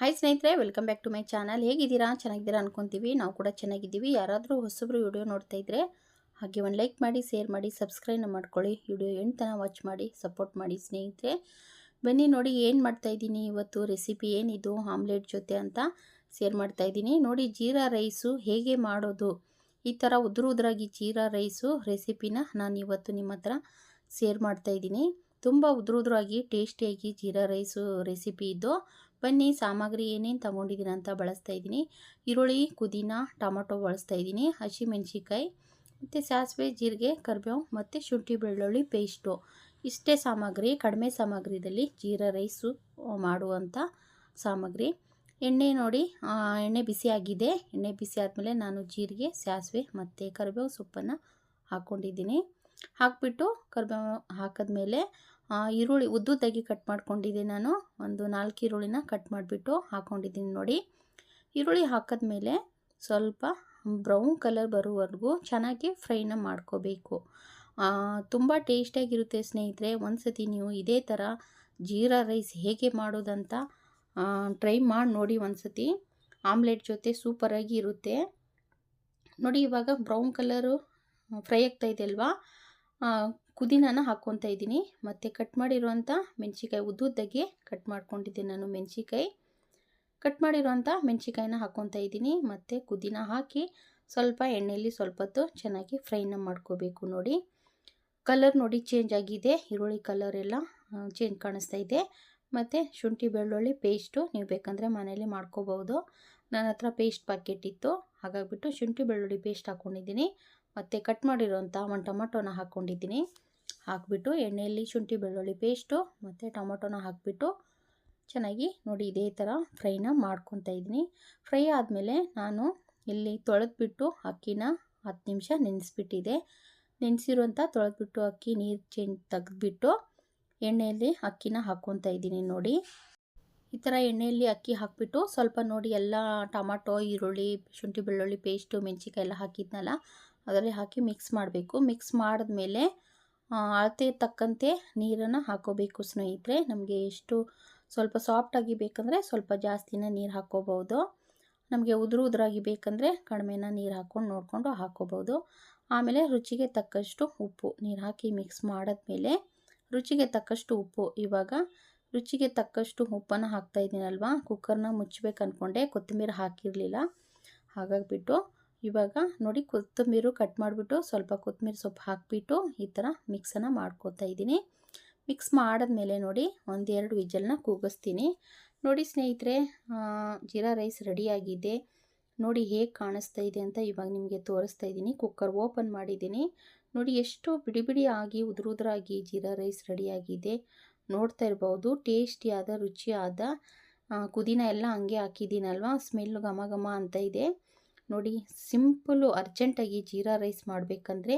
Hi ಸ್ನೇಹಿತರೆ welcome back to my channel ಹೇಗಿದ್ದೀರಾ? ಚೆನ್ನಾಗಿದ್ದೀರಾ ಅನ್ಕೊತೀವಿ. ನಾವು ಕೂಡ ಚೆನ್ನಾಗಿದ್ದೀವಿ. ಯಾರಾದರೂ ಹೊಸಬ್ರು ವಿಡಿಯೋ ನೋಡ್ತಾ ಇದ್ದರೆ ಹಾಗೆ ಒಂದು ಲೈಕ್ ಮಾಡಿ ಶೇರ್ ಮಾಡಿ ಸಬ್ಸ್ಕ್ರೈಬ್ ಮಾಡ್ಕೊಳ್ಳಿ. ವಿಡಿಯೋ ಎಂಟನ ವಾಚ್ ಮಾಡಿ ಸಪೋರ್ಟ್ ಮಾಡಿ ಸ್ನೇಹಿತರೆ. ಬನ್ನಿ ನೋಡಿ ಏನು ಮಾಡ್ತಾ ಇದ್ದೀನಿ. ಇವತ್ತು ರೆಸಿಪಿ ಏನಿದು ಆಮ್ಲೆಟ್ ಜೊತೆ ಅಂತ ಶೇರ್ ಮಾಡ್ತಾ ಇದ್ದೀನಿ. ನೋಡಿ ಜೀರಾ ರೈಸು ಹೇಗೆ ಮಾಡೋದು. ಈ ಥರ ಉದುರು ಉದುರಾಗಿ ಜೀರಾ ರೈಸು ರೆಸಿಪಿನ ನಾನು ಇವತ್ತು ನಿಮ್ಮ ಹತ್ರ ಶೇರ್ ಮಾಡ್ತಾ ಇದ್ದೀನಿ. ತುಂಬ ಉದುರು ಉದುರಾಗಿ ಟೇಸ್ಟಿಯಾಗಿ ಜೀರಾ ರೈಸು ರೆಸಿಪಿ ಇದ್ದು ಬನ್ನಿ, ಸಾಮಗ್ರಿ ಏನೇನು ತೊಗೊಂಡಿದ್ದೀನಿ ಅಂತ ಬಳಸ್ತಾ ಇದ್ದೀನಿ. ಈರುಳ್ಳಿ, ಪುದೀನ, ಟೊಮೊಟೊ ಬಳಸ್ತಾ ಇದ್ದೀನಿ. ಹಸಿಮೆಣ್ಸಿಕಾಯಿ ಮತ್ತು ಸಾಸಿವೆ, ಜೀರಿಗೆ, ಕರಿಬೇವು, ಮತ್ತು ಶುಂಠಿ ಬೆಳ್ಳುಳ್ಳಿ ಪೇಸ್ಟು. ಇಷ್ಟೇ ಸಾಮಗ್ರಿ, ಕಡಿಮೆ ಸಾಮಗ್ರಿದಲ್ಲಿ ಜೀರಾ ರೈಸು ಮಾಡುವಂಥ ಸಾಮಗ್ರಿ. ಎಣ್ಣೆ ನೋಡಿ ಎಣ್ಣೆ ಬಿಸಿ ಆಗಿದೆ. ಎಣ್ಣೆ ಬಿಸಿ ಆದಮೇಲೆ ನಾನು ಜೀರಿಗೆ, ಸಾಸಿವೆ, ಮತ್ತು ಕರಿಬೇವು ಸೊಪ್ಪನ್ನು ಹಾಕ್ಕೊಂಡಿದ್ದೀನಿ ಹಾಕಿಬಿಟ್ಟು ಕರಿಬೇವು ಹಾಕಿದ್ಮೇಲೆ ಈರುಳ್ಳಿ ಉದ್ದುದ್ದಾಗಿ ಕಟ್ ಮಾಡ್ಕೊಂಡಿದ್ದೆ ನಾನು. ಒಂದು ನಾಲ್ಕು ಈರುಳ್ಳಿನ ಕಟ್ ಮಾಡಿಬಿಟ್ಟು ಹಾಕ್ಕೊಂಡಿದ್ದೀನಿ ನೋಡಿ. ಈರುಳ್ಳಿ ಹಾಕಿದ್ಮೇಲೆ ಸ್ವಲ್ಪ ಬ್ರೌನ್ ಕಲರ್ ಬರುವವರೆಗೂ ಚೆನ್ನಾಗಿ ಫ್ರೈನ ಮಾಡ್ಕೋಬೇಕು. ತುಂಬ ಟೇಸ್ಟಿಯಾಗಿರುತ್ತೆ ಸ್ನೇಹಿತರೆ. ಒಂದು ಸತಿ ನೀವು ಇದೇ ಥರ ಜೀರಾ ರೈಸ್ ಹೇಗೆ ಮಾಡೋದಂತ ಟ್ರೈ ಮಾಡಿ ನೋಡಿ ಒಂದು ಸತಿ ಆಮ್ಲೆಟ್ ಜೊತೆ ಸೂಪರಾಗಿ ಇರುತ್ತೆ. ನೋಡಿ ಇವಾಗ ಬ್ರೌನ್ ಕಲರು ಫ್ರೈ ಆಗ್ತಾಯಿದೆ ಅಲ್ವಾ? ಕುದಿನಾನ ಹಾಕ್ಕೊತಾ ಇದ್ದೀನಿ. ಮತ್ತು ಕಟ್ ಮಾಡಿರುವಂಥ ಮೆಣಸಿಕಾಯಿ ಉದ್ದುದ್ದಾಗೆ ಕಟ್ ಮಾಡ್ಕೊಂಡಿದ್ದೀನಿ ನಾನು ಮೆಣಸಿಕಾಯಿ ಕಟ್ ಮಾಡಿರುವಂಥ ಮೆಣಸಿಕಾಯಿನ ಹಾಕ್ಕೊತಾ ಇದ್ದೀನಿ. ಮತ್ತು ಕುದಿನ ಹಾಕಿ ಸ್ವಲ್ಪ ಎಣ್ಣೆಯಲ್ಲಿ ಸ್ವಲ್ಪ ಹೊತ್ತು ಚೆನ್ನಾಗಿ ಫ್ರೈನ ಮಾಡ್ಕೋಬೇಕು ನೋಡಿ. ಕಲರ್ ನೋಡಿ ಚೇಂಜ್ ಆಗಿದೆ. ಈರುಳ್ಳಿ ಕಲರ್ ಎಲ್ಲ ಚೇಂಜ್ ಕಾಣಿಸ್ತಾ ಇದೆ. ಮತ್ತು ಶುಂಠಿ ಬೆಳ್ಳುಳ್ಳಿ ಪೇಸ್ಟು ನೀವು ಬೇಕಂದರೆ ಮನೇಲಿ ಮಾಡ್ಕೋಬೋದು ನನ್ನ ಹತ್ರ ಪೇಸ್ಟ್ ಪ್ಯಾಕೆಟ್ ಇತ್ತು. ಹಾಗಾಗಿಬಿಟ್ಟು ಶುಂಠಿ ಬೆಳ್ಳುಳ್ಳಿ ಪೇಸ್ಟ್ ಹಾಕ್ಕೊಂಡಿದ್ದೀನಿ ಮತ್ತು ಕಟ್ ಮಾಡಿರೋಂಥ ಒಂದು ಟೊಮೊಟೊನ ಹಾಕ್ಕೊಂಡಿದ್ದೀನಿ ಹಾಕಿಬಿಟ್ಟು ಎಣ್ಣೆಯಲ್ಲಿ ಶುಂಠಿ, ಬೆಳ್ಳುಳ್ಳಿ ಪೇಸ್ಟು ಮತ್ತು ಟೊಮೊಟೊನ ಹಾಕಿಬಿಟ್ಟು ಚೆನ್ನಾಗಿ ನೋಡಿ ಇದೇ ಥರ ಫ್ರೈನ ಮಾಡ್ಕೊತಾ ಇದ್ದೀನಿ. ಫ್ರೈ ಆದಮೇಲೆ ನಾನು ಇಲ್ಲಿ ತೊಳೆದ್ಬಿಟ್ಟು ಅಕ್ಕಿನ ಹತ್ತು ನಿಮಿಷ ನೆನೆಸ್ಬಿಟ್ಟಿದೆ. ನೆನೆಸಿರುವಂಥ ತೊಳೆದ್ಬಿಟ್ಟು ಅಕ್ಕಿ ನೀರು ಚೇಂಜ್ ತೆಗೆದ್ಬಿಟ್ಟು ಎಣ್ಣೆಯಲ್ಲಿ ಅಕ್ಕಿನ ಹಾಕ್ಕೊತಾ ಇದ್ದೀನಿ ನೋಡಿ. ಈ ಥರ ಎಣ್ಣೆಯಲ್ಲಿ ಅಕ್ಕಿ ಹಾಕಿಬಿಟ್ಟು ಸ್ವಲ್ಪ ನೋಡಿ ಎಲ್ಲ ಟೊಮಾಟೊ, ಈರುಳ್ಳಿ, ಶುಂಠಿ, ಬೆಳ್ಳುಳ್ಳಿ ಪೇಸ್ಟು ಮೆಣಸಿಕಾಯಿ ಎಲ್ಲ ಹಾಕಿದ್ನಲ್ಲ, ಅದರಲ್ಲಿ ಹಾಕಿ ಮಿಕ್ಸ್ ಮಾಡಬೇಕು. ಮಿಕ್ಸ್ ಮಾಡಿದ್ಮೇಲೆ ಅಳತೆ ತಕ್ಕಂತೆ ನೀರನ್ನು ಹಾಕೋಬೇಕು ಸ್ನೇಹಿತರೆ. ನಮಗೆ ಎಷ್ಟು ಸ್ವಲ್ಪ ಸಾಫ್ಟಾಗಿ ಬೇಕಂದರೆ ಸ್ವಲ್ಪ ಜಾಸ್ತಿನ ನೀರು ಹಾಕೋಬಹುದು. ನಮಗೆ ಉದುರು ಉದುರಾಗಿ ಬೇಕಂದರೆ ಕಡಿಮೆನ ನೀರು ಹಾಕ್ಕೊಂಡು ನೋಡಿಕೊಂಡು ಹಾಕೋಬೋದು ಆಮೇಲೆ ರುಚಿಗೆ ತಕ್ಕಷ್ಟು ಉಪ್ಪು ನೀರು ಹಾಕಿ ಮಿಕ್ಸ್ ಮಾಡಿದ್ಮೇಲೆ ರುಚಿಗೆ ತಕ್ಕಷ್ಟು ಉಪ್ಪು. ಇವಾಗ ರುಚಿಗೆ ತಕ್ಕಷ್ಟು ಉಪ್ಪನ್ನು ಹಾಕ್ತಾ ಇದ್ದೀನಲ್ವ ಕುಕ್ಕರ್ನ ಮುಚ್ಚಬೇಕು ಅಂದ್ಕೊಂಡೆ ಕೊತ್ತಂಬರಿ ಹಾಕಿರಲಿಲ್ಲ. ಹಾಗಾಗಿಬಿಟ್ಟು ಇವಾಗ ನೋಡಿ ಕೊತ್ತಂಬರಿ ಕಟ್ ಮಾಡಿಬಿಟ್ಟು ಸ್ವಲ್ಪ ಕೊತ್ತಂಬರಿ ಸೊಪ್ಪು ಹಾಕಿಬಿಟ್ಟು ಈ ಥರ ಮಿಕ್ಸನ್ನು ಮಾಡ್ಕೋತಾ ಇದ್ದೀನಿ. ಮಿಕ್ಸ್ ಮಾಡಿದ್ಮೇಲೆ ನೋಡಿ ಒಂದೆರಡು ವಿಜಲ್ನ ಕೂಗಿಸ್ತೀನಿ. ನೋಡಿ ಸ್ನೇಹಿತರೆ ಜೀರಾ ರೈಸ್ ರೆಡಿಯಾಗಿದೆ ನೋಡಿ ಹೇಗೆ ಕಾಣಿಸ್ತಾ ಇದೆ ಅಂತ ಇವಾಗ ನಿಮಗೆ ತೋರಿಸ್ತಾ ಇದ್ದೀನಿ. ಕುಕ್ಕರ್ ಓಪನ್ ಮಾಡಿದ್ದೀನಿ. ನೋಡಿ ಎಷ್ಟು ಬಿಡಿ ಬಿಡಿ ಆಗಿ ಉದುರು ಉದುರಾಗಿ ಜೀರಾ ರೈಸ್ ರೆಡಿಯಾಗಿದೆ ನೋಡ್ತಾ ಇರ್ಬೋದು, ಟೇಸ್ಟಿಯಾದ, ರುಚಿಯಾದ ಕುದಿನ ಎಲ್ಲ ಹಂಗೆ ಹಾಕಿದ್ದೀನಲ್ವ? ಸ್ಮೆಲ್ ಘಮ ಘಮ ಅಂತ ಇದೆ. ನೋಡಿ ಸಿಂಪಲ್ಲು ಅರ್ಜೆಂಟಾಗಿ ಜೀರಾ ರೈಸ್ ಮಾಡಬೇಕಂದ್ರೆ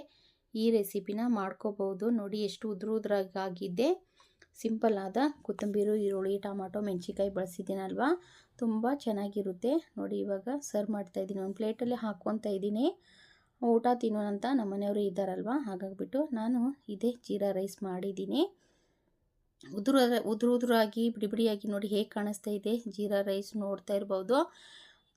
ಈ ರೆಸಿಪಿನ ಮಾಡ್ಕೋಬೋದು. ನೋಡಿ, ಎಷ್ಟು ಉದುರು ಉದ್ರಾಗಿದ್ದೆ ಸಿಂಪಲ್ ಆದ ಕೊತ್ತಂಬರಿ, ಈರುಳ್ಳಿ, ಟೊಮಾಟೊ ಮೆಣಸಿಕಾಯಿ ಬಳಸಿದ್ದೀನಲ್ವ? ತುಂಬ ಚೆನ್ನಾಗಿರುತ್ತೆ. ನೋಡಿ, ಇವಾಗ ಸರ್ವ್ ಮಾಡ್ತಾ ಇದ್ದೀನಿ. ಒಂದು ಪ್ಲೇಟಲ್ಲಿ ಹಾಕ್ಕೊತಾ ಇದ್ದೀನಿ. ಊಟ ತಿನ್ನೋಣಂತ ನಮ್ಮ ಮನೆಯವರು ಇದ್ದಾರಲ್ವ? ಹಾಗಾಗಿಬಿಟ್ಟು ನಾನು ಇದೇ ಜೀರಾ ರೈಸ್ ಮಾಡಿದ್ದೀನಿ. ಉದುರು ಉದುರು ಉದುರಾಗಿ, ಬಿಡಿ ಬಿಡಿಯಾಗಿ ನೋಡಿ ಹೇಗೆ ಕಾಣಿಸ್ತಾ ಇದೆ. ಜೀರಾ ರೈಸ್ ನೋಡ್ತಾ ಇರ್ಬೋದು.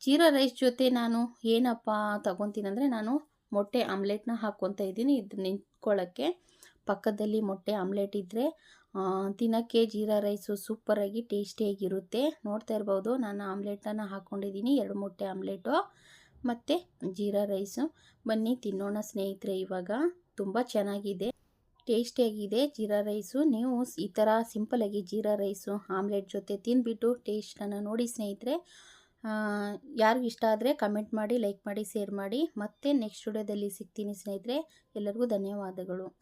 ಜೀರಾ ರೈಸ್ ಜೊತೆ ನಾನು ಏನಪ್ಪ ತಗೊತೀನಂದರೆ ನಾನು ಮೊಟ್ಟೆ ಆಮ್ಲೆಟ್ನ ಹಾಕ್ಕೊತಾ ಇದ್ದೀನಿ. ಇದು ನಿಂತ್ಕೊಳ್ಳೋಕ್ಕೆ ಪಕ್ಕದಲ್ಲಿ ಮೊಟ್ಟೆ ಆಮ್ಲೆಟ್ ಇದ್ದರೆ ತಿನ್ನೋಕ್ಕೆ ಜೀರಾ ರೈಸು ಸೂಪರಾಗಿ ಟೇಸ್ಟಿಯಾಗಿರುತ್ತೆ ನೋಡ್ತಾ ಇರ್ಬೋದು, ನಾನು ಆಮ್ಲೆಟನ್ನು ಹಾಕ್ಕೊಂಡಿದ್ದೀನಿ ಎರಡು ಮೊಟ್ಟೆ ಆಮ್ಲೆಟು ಮತ್ತು ಜೀರಾ ರೈಸು. ಬನ್ನಿ, ತಿನ್ನೋಣ ಸ್ನೇಹಿತರೆ, ಇವಾಗ ತುಂಬ ಚೆನ್ನಾಗಿದೆ ಟೇಸ್ಟಿಯಾಗಿದೆ ಜೀರಾ ರೈಸು. ನೀವು ಈ ಥರ ಸಿಂಪಲಾಗಿ ಜೀರಾ ರೈಸು ಆಮ್ಲೆಟ್ ಜೊತೆ ತಿನ್ಬಿಟ್ಟು ಟೇಸ್ಟನ್ನು ನೋಡಿ ಸ್ನೇಹಿತರೆ ಯಾರಿಗೂ ಇಷ್ಟ ಆದರೆ ಕಮೆಂಟ್ ಮಾಡಿ ಲೈಕ್ ಮಾಡಿ ಶೇರ್ ಮಾಡಿ. ಮತ್ತೆ ನೆಕ್ಸ್ಟ್ ವಿಡಿಯೋದಲ್ಲಿ ಸಿಗ್ತೀನಿ ಸ್ನೇಹಿತರೆ. ಎಲ್ಲರಿಗೂ ಧನ್ಯವಾದಗಳು.